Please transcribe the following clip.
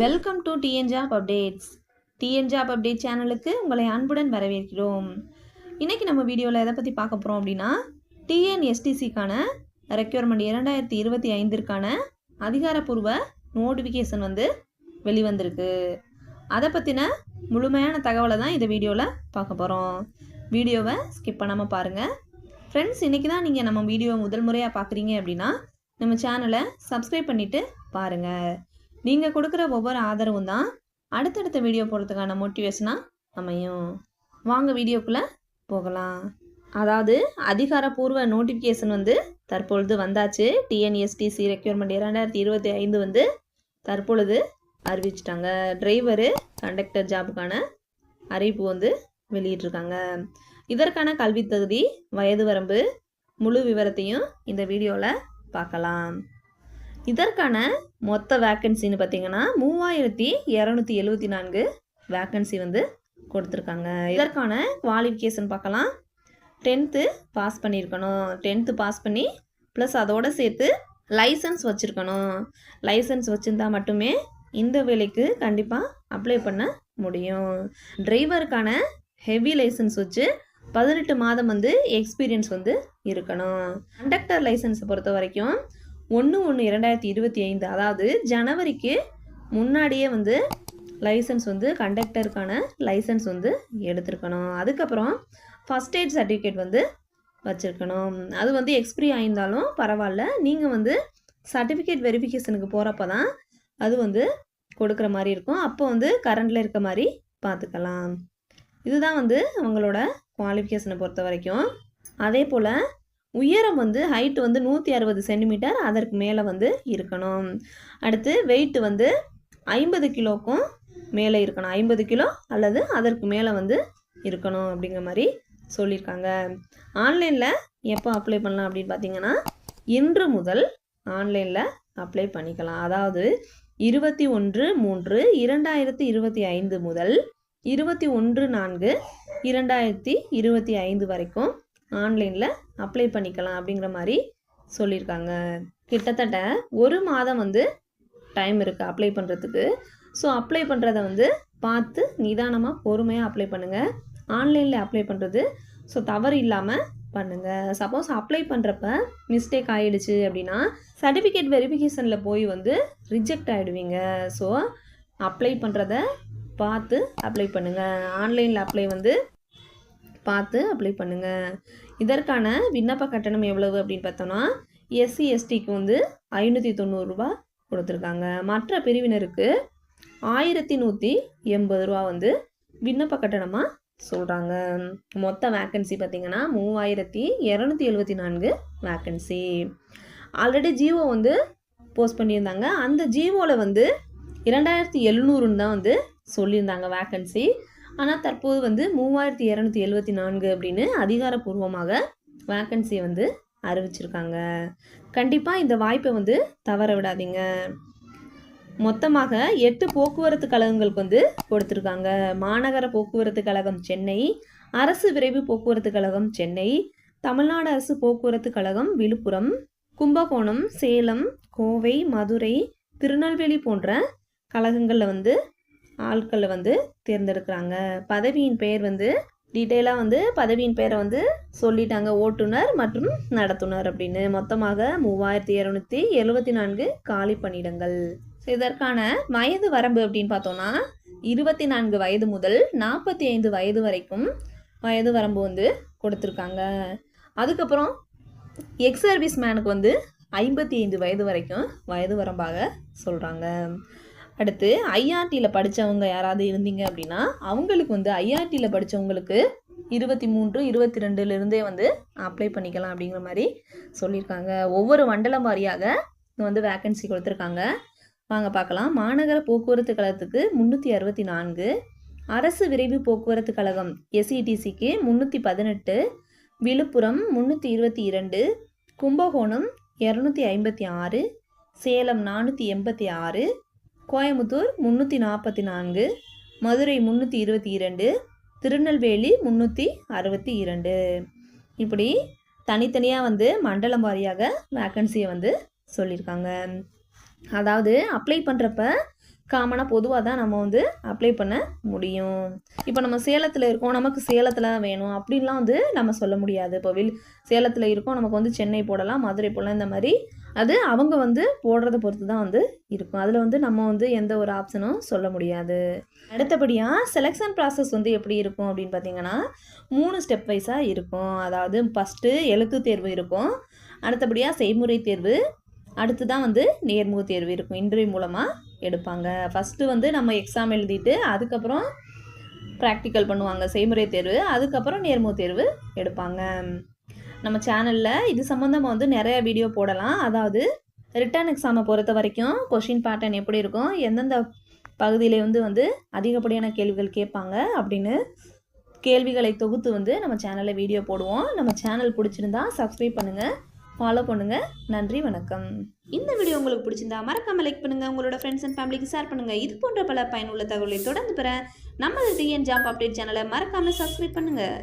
Welcome to TN job updates TN job update சேனலுக்கு உங்களை அன்புடன் வரவேற்கிறோம். இன்றைக்கி நம்ம வீடியோவில் எதை பற்றி பார்க்க போகிறோம் அப்படின்னா டிஎன்எஸ்டிசிக்கான ரெக்யூர்மெண்ட் இரண்டாயிரத்தி இருபத்தி ஐந்திற்கான அதிகாரப்பூர்வ நோட்டிஃபிகேஷன் வந்து வெளிவந்திருக்கு. அதை பற்றின முழுமையான தகவலை தான் இந்த வீடியோவில் பார்க்க போகிறோம் வீடியோவை ஸ்கிப் பண்ணாமல் பாருங்கள் ஃப்ரெண்ட்ஸ் இன்றைக்கி தான் நீங்கள் நம்ம வீடியோவை முதல் முறையாக பார்க்குறீங்க அப்படின்னா நம்ம சேனலை சப்ஸ்கிரைப் பண்ணிவிட்டு பாருங்கள் நீங்கள் கொடுக்குற ஒவ்வொரு ஆதரவும் தான் அடுத்தடுத்த வீடியோ போடுறதுக்கான மோட்டிவேஷனாக அமையும். வாங்க வீடியோக்குள்ளே போகலாம். அதாவது அதிகாரப்பூர்வ நோட்டிஃபிகேஷன் வந்து தற்பொழுது வந்தாச்சு. டிஎன்எஸ்டிசி ரெக்யூர்மெண்ட் இரண்டாயிரத்தி இருபத்தி ஐந்து வந்து தற்பொழுது அறிவிச்சிட்டாங்க. டிரைவரு கண்டக்டர் ஜாபுக்கான அறிவிப்பு வந்து வெளியிட்டிருக்காங்க. இதற்கான கல்வி தகுதி வயது வரம்பு முழு விவரத்தையும் இந்த வீடியோவில் பார்க்கலாம். இதற்கான மொத்த வேக்கன்சின்னு பார்த்தீங்கன்னா மூவாயிரத்தி இரநூத்தி எழுபத்தி நான்கு வேக்கன்சி வந்து கொடுத்துருக்காங்க. இதற்கான குவாலிஃபிகேஷன் பார்க்கலாம். டென்த்து பாஸ் பண்ணியிருக்கணும். டென்த்து பாஸ் பண்ணி ப்ளஸ் அதோடு சேர்த்து லைசன்ஸ் வச்சுருக்கணும். லைசன்ஸ் வச்சுருந்தா மட்டுமே இந்த வேலைக்கு கண்டிப்பாக அப்ளை பண்ண முடியும். டிரைவருக்கான ஹெவி லைசன்ஸ் வச்சு பதினெட்டு மாதம் வந்து எக்ஸ்பீரியன்ஸ் வந்து இருக்கணும். கண்டக்டர் லைசன்ஸை பொறுத்த வரைக்கும் ஒன்று ஒன்று இரண்டாயிரத்தி இருபத்தி ஐந்து அதாவது ஜனவரிக்கு முன்னாடியே வந்து லைசன்ஸ் வந்து கண்டக்டருக்கான லைசன்ஸ் வந்து எடுத்திருக்கணும். அதுக்கப்புறம் ஃபஸ்ட் எய்ட் சர்டிஃபிகேட் வந்து வச்சுருக்கணும். அது வந்து எக்ஸ்பிரி ஆயிருந்தாலும் பரவாயில்ல. நீங்கள் வந்து சர்டிஃபிகேட் வெரிஃபிகேஷனுக்கு போகிறப்ப தான் அது வந்து கொடுக்குற மாதிரி இருக்கும். அப்போ வந்து கரண்டில் இருக்க மாதிரி பார்த்துக்கலாம் இதுதான் வந்து அவங்களோட குவாலிஃபிகேஷனை பொறுத்த வரைக்கும். அதே போல் உயரம் வந்து ஹைட் வந்து நூற்றி அறுபது சென்டிமீட்டர் அதற்கு மேலே வந்து இருக்கணும். அடுத்து வெயிட் வந்து ஐம்பது கிலோக்கும் மேலே இருக்கணும். ஐம்பது கிலோ அல்லது அதற்கு மேலே வந்து இருக்கணும் அப்படிங்கிற மாதிரி சொல்லியிருக்காங்க. ஆன்லைனில் எப்போ அப்ளை பண்ணலாம் அப்படின்னு பார்த்தீங்கன்னா இன்று முதல் ஆன்லைனில் அப்ளை பண்ணிக்கலாம். அதாவது இருபத்தி ஒன்று மூன்று இரண்டாயிரத்தி இருபத்தி ஐந்து முதல் இருபத்தி ஒன்று நான்கு இரண்டாயிரத்தி இருபத்தி ஐந்து வரைக்கும் ஆன்லைனில் அப்ளை பண்ணிக்கலாம் அப்படிங்கிற மாதிரி சொல்லியிருக்காங்க கிட்டத்தட்ட ஒரு மாதம் வந்து டைம் இருக்குது அப்ளை பண்ணுறதுக்கு ஸோ அப்ளை பண்ணுறத வந்து பார்த்து நிதானமாக பொறுமையாக அப்ளை பண்ணுங்கள் ஆன்லைனில் அப்ளை பண்ணுறது ஸோ தவறு இல்லாமல் பண்ணுங்கள் சப்போஸ் அப்ளை பண்ணுறப்ப மிஸ்டேக் ஆகிடுச்சு அப்படின்னா சர்டிஃபிகேட் வெரிஃபிகேஷனில் போய் வந்து ரிஜெக்ட் ஆகிடுவீங்க ஸோ அப்ளை பண்ணுறத பார்த்து அப்ளை பண்ணுங்கள் ஆன்லைனில் அப்ளை வந்து பார்த்து அப்ளை பண்ணுங்கள் இதற்கான விண்ணப்ப கட்டணம் எவ்வளவு அப்படின்னு பார்த்தோன்னா எஸ்சி எஸ்டிக்கு வந்து ஐநூற்றி தொண்ணூறுரூவா கொடுத்துருக்காங்க. மற்ற பிரிவினருக்கு ஆயிரத்தி நூற்றி எண்பது ரூபா வந்து விண்ணப்ப கட்டணமாக சொல்கிறாங்க மொத்த வேக்கன்சி பார்த்திங்கன்னா மூவாயிரத்தி இரநூத்தி எழுபத்தி நான்கு வேக்கன்சி ஆல்ரெடி ஜிஓ வந்து போஸ்ட் பண்ணியிருந்தாங்க. அந்த ஜிஓவில் வந்து இரண்டாயிரத்தி எழுநூறுன்னு தான் வந்து சொல்லியிருந்தாங்க வேக்கன்சி ஆனால் தற்போது வந்து மூவாயிரத்தி இரநூத்தி எழுபத்தி நான்கு அப்படின்னு அதிகாரப்பூர்வமாக வேக்கன்சியை வந்து அறிவிச்சிருக்காங்க. கண்டிப்பாக இந்த வாய்ப்பை வந்து தவற விடாதீங்க. மொத்தமாக எட்டு போக்குவரத்து கழகங்களுக்கு வந்து கொடுத்துருக்காங்க. மாநகர போக்குவரத்து கழகம் சென்னை அரசு விரைவு போக்குவரத்து கழகம் சென்னை தமிழ்நாடு அரசு போக்குவரத்து கழகம் விழுப்புரம் கும்பகோணம் சேலம் கோவை மதுரை திருநெல்வேலி போன்ற கழகங்களில் வந்து ஆட்களை வந்து தேர்ந்தெடுக்கிறாங்க. பதவியின் பெயர் வந்து டீட்டெயிலாக வந்து பதவியின் பெயரை வந்து சொல்லிட்டாங்க. ஓட்டுநர் மற்றும் நடத்துனர் அப்படின்னு. மொத்தமாக மூவாயிரத்தி இரநூத்தி எழுபத்தி நான்கு காலி பணியிடங்கள். இதற்கான வயது வரம்பு அப்படின்னு பார்த்தோன்னா இருபத்தி நான்கு வயது முதல் நாற்பத்தி ஐந்து வயது வரைக்கும் வயது வரம்பு வந்து கொடுத்துருக்காங்க. அதுக்கப்புறம் எக்ஸ் சர்வீஸ் மேனுக்கு வந்து ஐம்பத்தி ஐந்து வயது வரைக்கும் வயது வரம்பாக சொல்கிறாங்க அடுத்து ஐஆர்டியில் படித்தவங்க யாராவது இருந்தீங்க அப்படின்னா அவங்களுக்கு வந்து ஐஆர்டியில் படித்தவங்களுக்கு இருபத்தி மூன்று இருபத்தி ரெண்டுலேருந்தே வந்து அப்ளை பண்ணிக்கலாம் அப்படிங்கிற மாதிரி சொல்லியிருக்காங்க. ஒவ்வொரு மண்டலம் வாரியாக வந்து வேக்கன்சி கொடுத்துருக்காங்க. வாங்க பார்க்கலாம். மாநகர போக்குவரத்து கழகத்துக்கு முந்நூற்றி அறுபத்தி நான்கு அரசு விரைவு போக்குவரத்து கழகம் எஸ்இடிசிக்கு முந்நூற்றி பதினெட்டு விழுப்புரம் முந்நூற்றி இருபத்தி இரண்டு கும்பகோணம் இரநூத்தி ஐம்பத்தி ஆறு சேலம் நானூற்றி எண்பத்தி ஆறு கோயம்புத்தூர் முந்நூற்றி நாற்பத்தி நான்கு மதுரை முந்நூற்றி இருபத்தி இரண்டு திருநெல்வேலி முந்நூற்றி அறுபத்தி இரண்டு. இப்படி தனித்தனியாக வந்து மண்டலம் வாரியாக வேக்கன்சியை வந்து சொல்லியிருக்காங்க. அதாவது அப்ளை பண்ணுறப்ப காமனாக பொதுவாக தான் நம்ம வந்து அப்ளை பண்ண முடியும். இப்போ நம்ம சேலத்தில் இருக்கோம் நமக்கு சேலத்தில் தான் வேணும். அப்படின்லாம் வந்து நம்ம சொல்ல முடியாது. இப்போ வில் சேலத்தில் இருக்கோம் நமக்கு வந்து சென்னை போடலாம் மதுரை போடலாம் இந்த மாதிரி அது அவங்க வந்து போடுறத பொறுத்து தான் வந்து இருக்கும். அதில் வந்து நம்ம வந்து எந்த ஒரு ஆப்ஷனும் சொல்ல முடியாது. அடுத்தபடியாக செலெக்ஷன் ப்ராசஸ் வந்து எப்படி இருக்கும் அப்படின்னு பார்த்தீங்கன்னா மூணு ஸ்டெப் வைஸாக இருக்கும். அதாவது ஃபஸ்ட்டு எழுத்து தேர்வு இருக்கும். அடுத்தபடியாக செய்முறை தேர்வு. அடுத்து தான் வந்து நேர்முக தேர்வு இருக்கும். இன்டர்வியூ மூலமாக எடுப்பாங்க. ஃபஸ்ட்டு வந்து நம்ம எக்ஸாம் எழுதிட்டு அதுக்கப்புறம் ப்ராக்டிக்கல் பண்ணுவாங்க. செய்முறை தேர்வு அதுக்கப்புறம் நேர்முக தேர்வு எடுப்பாங்க. நம்ம சேனலில் இது சம்மந்தமாக வந்து நிறைய வீடியோ போடலாம். அதாவது ரிட்டர்ன் எக்ஸாமை பொறுத்த வரைக்கும் கொஷின் பேட்டர்ன் எப்படி இருக்கும் எந்தெந்த பகுதியிலேருந்து வந்து அதிகப்படியான கேள்விகள் கேட்பாங்க அப்படின்னு கேள்விகளை தொகுத்து வந்து நம்ம சேனலில் வீடியோ போடுவோம். நம்ம சேனல் பிடிச்சிருந்தா சப்ஸ்கிரைப் பண்ணுங்கள் ஃபாலோ பண்ணுங்கள் நன்றி வணக்கம். இந்த வீடியோ உங்களுக்கு பிடிச்சிருந்தா மறக்காமல் லைக் பண்ணுங்கள் உங்களோட ஃப்ரெண்ட்ஸ் அண்ட் ஃபேமிலிக்கு ஷேர் பண்ணுங்கள் இது போன்ற பல பயனுள்ள தகவலை தொடர்ந்து பெற நம்ம டிஎன் ஜாப் அப்டேட் சேனலை மறக்காமல் சப்ஸ்கிரைப் பண்ணுங்கள்